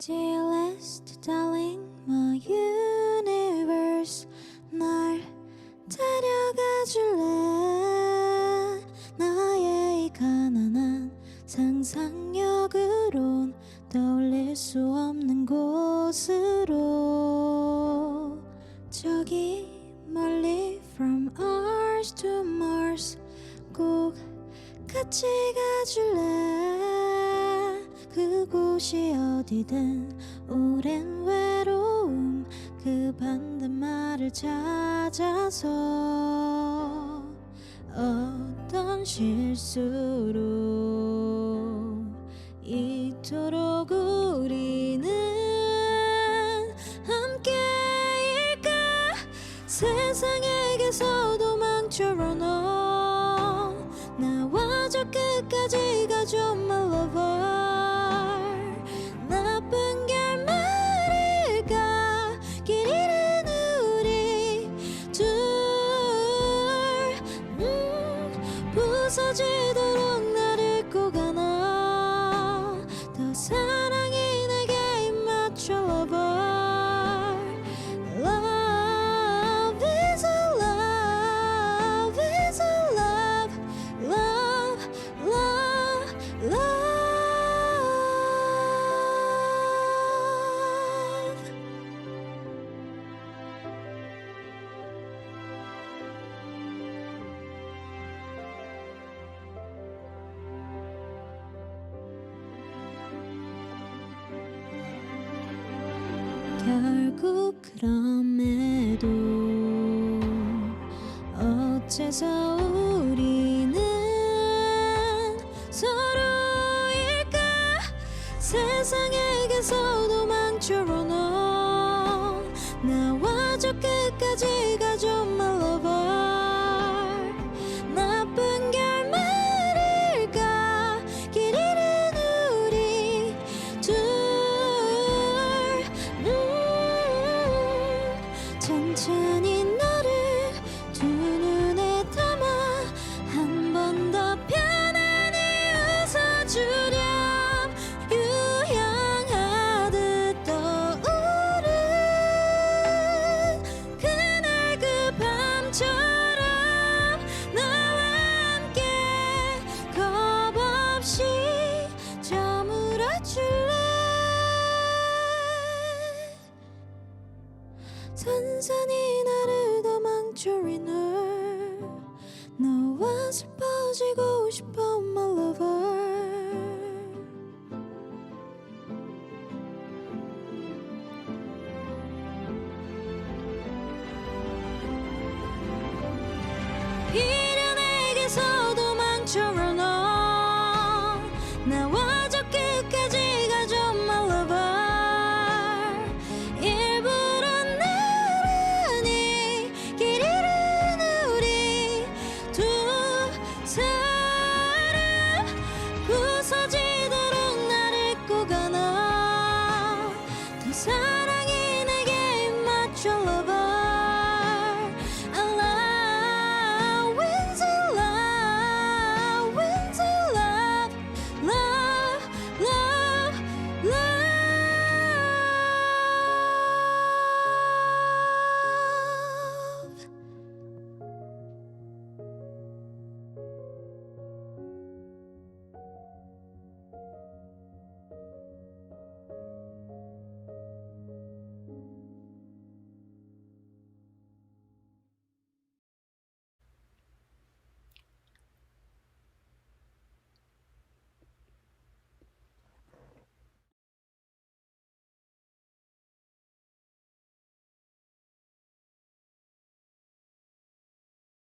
Dearest darling, my universe 날 데려가 줄래 나의 이 가난한 상상력으론 떠올릴 수 없는 곳으로 저기 멀리 from Earth to Mars 꼭 같이 가줄래 그곳이 어디든 오랜 외로움 그 반대말을 찾아서 어떤 실수로 이토록 우리는 함께일까? 세상에게서 도망쳐러 너. 나와 저 끝까지 가줘 saçıda 결국 그럼에도 어째서 우리는 서로일까? 세상에게서 도 망쳐러 너. 나와 저 끝까지 가줘 천산이 나를 더 망쳐린 her 너와 슬퍼지고 싶어 my lover. 이른 내게서도 망쳐라 너. 나와